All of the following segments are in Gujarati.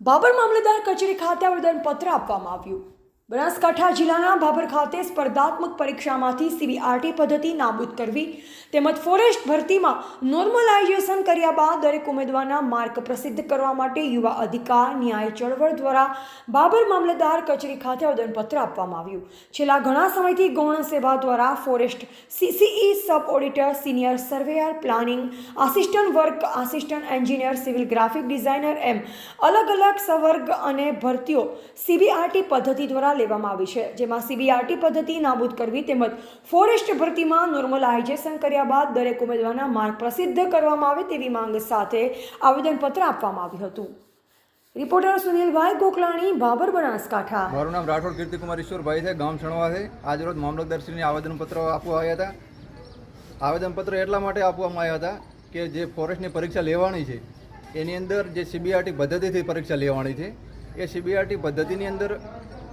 બાબર મામલતદાર કચેરી ખાતે આવેદનપત્ર આપવામાં આવ્યું. બનાસકાંઠા જિલ્લાના ભાભર ખાતે સ્પર્ધાત્મક પરીક્ષામાંથી સીબીઆરટી પદ્ધતિ નાબૂદ કરવી તેમજ ફોરેસ્ટ ભરતીમાં નોર્મલાઇઝેશન કર્યા બાદ દરેક ઉમેદવારના માર્ક પ્રસિદ્ધ કરવા માટે યુવા અધિકાર, ન્યાય ચળવળ દ્વારા બાબર મામલતદાર કચેરી ખાતે આવેદનપત્ર આપવામાં આવ્યું. છેલ્લા ઘણા સમયથી ગૌણ સેવા દ્વારા forest CCE sub auditor, senior surveyor, planning assistant work, assistant engineer, civil graphic designer એમ અલગ અલગ સવર્ગ અને ભરતીઓ સીબીઆરટી પદ્ધતિ દ્વારા લેવામાં આવી છે, જેમાં સીબીઆરટી પદ્ધતિ નાબૂદ કરવી તેમજ ફોરેસ્ટ ભરતીમાં નોર્મલાઇઝેશન કર્યા બાદ દરેક ઉમેદવારના માર્ગ પ્રસિદ્ધ કરવામાં આવે તેવી માંગ સાથે આવેદનપત્ર આપવામાં આવ્યું હતું. રિપોર્ટર સુનિલભાઈ ગોકલાણી બાબર બનાસકાંઠા. મારું નામ રાઠોડ કીર્તિકુમાર ઈશ્વરભાઈ છે, ગામ સણવા છે. આજરોજ મામલતદારશ્રીને આવેદનપત્ર આપવા આવ્યા હતા. આવેદનપત્ર એટલા માટે આપવામાં આવ્યા હતા કે જે ફોરેસ્ટની પરીક્ષા લેવાની છે, એની અંદર જે સીબીઆરટી પદ્ધતિથી પરીક્ષા લેવાની છે, એ સીબીઆરટી પદ્ધતિની અંદર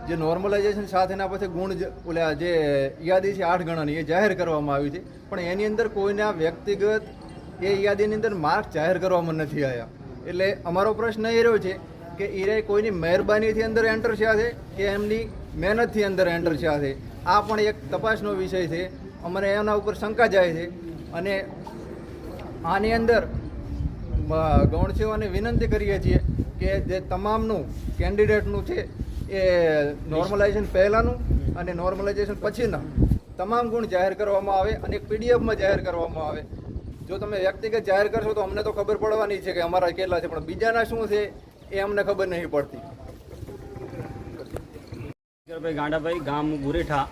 જે નોર્મલાઇઝેશન સાથેના પછી ગુણ ઓલા જે યાદી છે આઠ ગણાની, એ જાહેર કરવામાં આવી છે. પણ એની અંદર કોઈના વ્યક્તિગત એ યાદીની અંદર માર્ક જાહેર કરવામાં નથી આવ્યા. એટલે અમારો પ્રશ્ન એ રહ્યો છે કે એ કોઈની મહેરબાનીથી અંદર એન્ટર થયા છે કે એમની મહેનતથી અંદર એન્ટર થયા છે? આ પણ એક તપાસનો વિષય છે. અમને એના ઉપર શંકા જાય છે. અને આની અંદર ગૌણસીઓને વિનંતી કરીએ છીએ કે જે તમામનું કેન્ડિડેટનું છે એ નોર્મલાઇઝેશન પહેલાંનું અને નોર્મલાઇઝેશન પછીના તમામ ગુણ જાહેર કરવામાં આવે અને એક પીડીએફમાં જાહેર કરવામાં આવે. જો તમે વ્યક્તિગત જાહેર કરશો તો અમને તો ખબર પડવાની છે કે અમારા કેટલા છે, પણ બીજાના શું છે એ અમને ખબર નહીં પડતી. ભાઈ ગાંડાભાઈ, ગામ ગુરેઠા.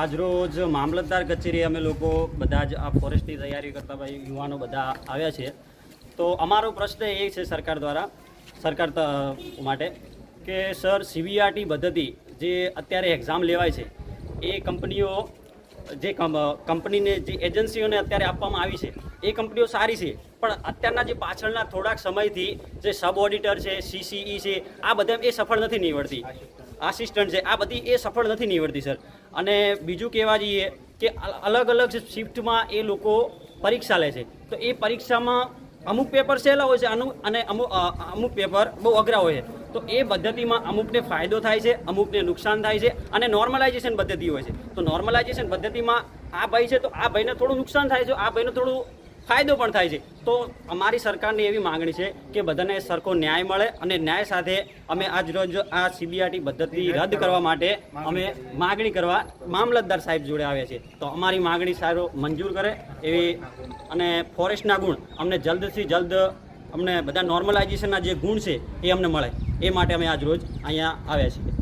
આજ રોજ મામલતદાર કચેરી અમે લોકો બધા જ આ ફોરેસ્ટની તૈયારી કરતા ભાઈ યુવાનો બધા આવ્યા છે. તો અમારો પ્રશ્ન એ છે સરકાર દ્વારા, સરકાર માટે કે સર સીબીઆરટી પદ્ધતિ જે અત્યારે એક્ઝામ લેવાય છે, એ કંપનીઓ જે કંપનીને જે એજન્સીઓને અત્યારે આપવામાં આવી છે, એ કંપનીઓ સારી છે, પણ અત્યારના જે પાછળના થોડાક સમયથી જે સબ ઓડિટર છે સીસીઈ છે, આ બધા એ સફળ નથી નીવડતી. આસિસ્ટન્ટ છે, આ બધી એ સફળ નથી નીવડતી, સર. અને બીજું કહેવા જઈએ કે અલગ અલગ શિફ્ટમાં એ લોકો પરીક્ષા લે છે. તો એ પરીક્ષામાં અમુક પેપર સહેલા હોય છે, અને અમુક અમુક પેપર બહુ અઘરા હોય છે. તો એ પદ્ધતિમાં અમુકને ફાયદો થાય છે અમુકને નુકસાન થાય છે અને નોર્મલાઇઝેશન પદ્ધતિ હોય છે. તો નોર્મલાઇઝેશન પદ્ધતિમાં આ ભાઈ છે તો આ ભાઈને થોડું નુકસાન થાય છે આ ભાઈને થોડું ફાયદો પણ થાય છે. તો અમારી સરકારની એવી માંગણી છે કે બધાને સરખો ન્યાય મળે અને ન્યાય સાથે અમે આજ રોજ આ સીબીઆરટી પદ્ધતિ રદ કરવા માટે અમે માગણી કરવા મામલતદાર સાહેબ જોડે આવ્યા છે. તો અમારી માગણી સારો મંજૂર કરે એવી અને ફોરેસ્ટના ગુણ અમને જલ્દથી જલ્દ અમને બધા નોર્મલાઇઝેશનના જે ગુણ છે એ અમને મળે. એ માટે અમે આજ રોજ અહીંયા આવ્યા છીએ.